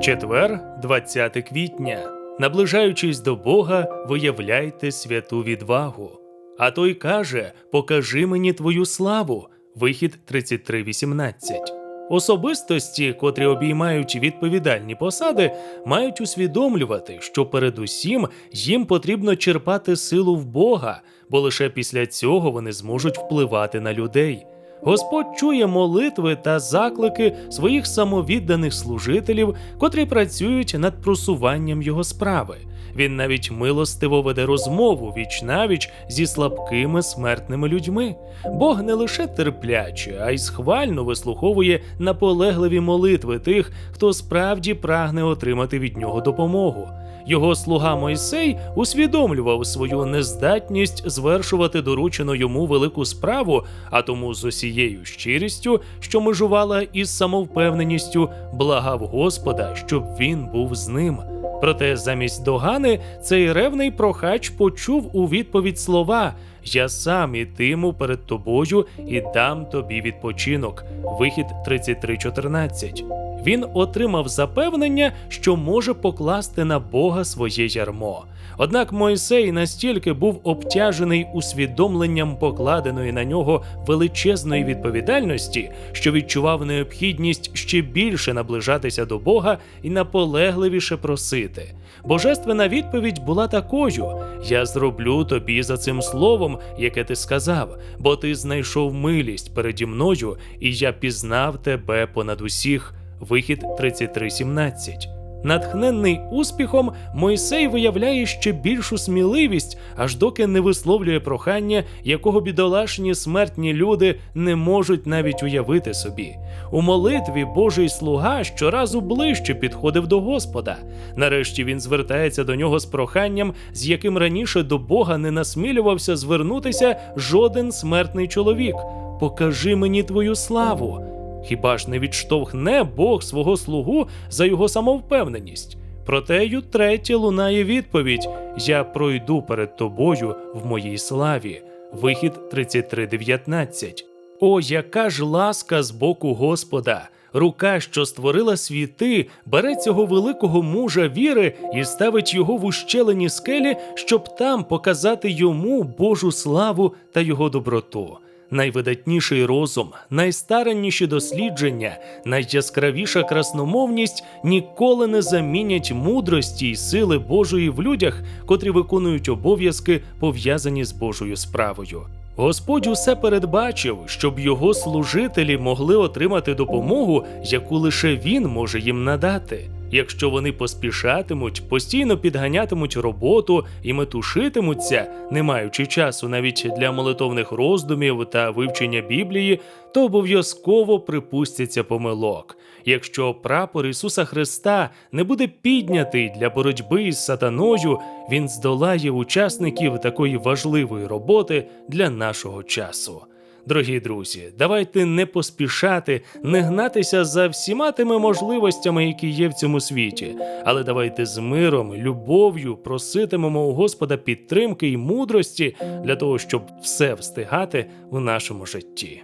Четвер, 20 квітня. Наближаючись до Бога, виявляйте святу відвагу. А той каже: Покажи мені твою славу. Вихід 33.18. Особистості, котрі обіймають відповідальні посади, мають усвідомлювати, що передусім їм потрібно черпати силу в Бога, бо лише після цього вони зможуть впливати на людей. Господь чує молитви та заклики своїх самовідданих служителів, котрі працюють над просуванням його справи. Він навіть милостиво веде розмову віч навіч зі слабкими смертними людьми. Бог не лише терпляче, а й схвально вислуховує наполегливі молитви тих, хто справді прагне отримати від нього допомогу. Його слуга Мойсей усвідомлював свою нездатність звершувати доручену йому велику справу, а тому з усією щирістю, що межувала із самовпевненістю, благав Господа, щоб він був з ним. Проте замість догани цей ревний прохач почув у відповідь слова: Я сам ітиму перед тобою і дам тобі відпочинок. Вихід 33.14. Він отримав запевнення, що може покласти на Бога своє ярмо. Однак Мойсей настільки був обтяжений усвідомленням покладеної на нього величезної відповідальності, що відчував необхідність ще більше наближатися до Бога і наполегливіше просити. Божественна відповідь була такою: Я зроблю тобі за цим словом, яке ти сказав, бо ти знайшов милість переді мною, і я пізнав тебе понад усіх. Вихід 33.17. Натхненний успіхом, Мойсей виявляє ще більшу сміливість, аж доки не висловлює прохання, якого бідолашні смертні люди не можуть навіть уявити собі. У молитві Божий слуга щоразу ближче підходив до Господа. Нарешті він звертається до нього з проханням, з яким раніше до Бога не насмілювався звернутися жоден смертний чоловік. Покажи мені твою славу. Хіба ж не відштовхне Бог свого слугу за його самовпевненість? Проте й утретє лунає відповідь: Я пройду перед тобою в моїй славі. Вихід 33.19. О, яка ж ласка з боку Господа! Рука, що створила світи, бере цього великого мужа віри і ставить його в ущелені скелі, щоб там показати йому Божу славу та його доброту найвидатніший розум, найстаранніші дослідження, найяскравіша красномовність ніколи не замінять мудрості й сили Божої в людях, котрі виконують обов'язки, пов'язані з Божою справою. Господь усе передбачив, щоб його служителі могли отримати допомогу, яку лише він може їм надати. Якщо вони поспішатимуть, постійно підганятимуть роботу і метушитимуться, не маючи часу навіть для молитовних роздумів та вивчення Біблії, то обов'язково припустяться помилок. Якщо прапор Ісуса Христа не буде піднятий для боротьби із сатаною, він здолає учасників такої важливої роботи для нашого часу. Дорогі друзі, давайте не поспішати, не гнатися за всіма тими можливостями, які є в цьому світі, але давайте з миром, любов'ю проситимемо у Господа підтримки і мудрості для того, щоб все встигати в нашому житті.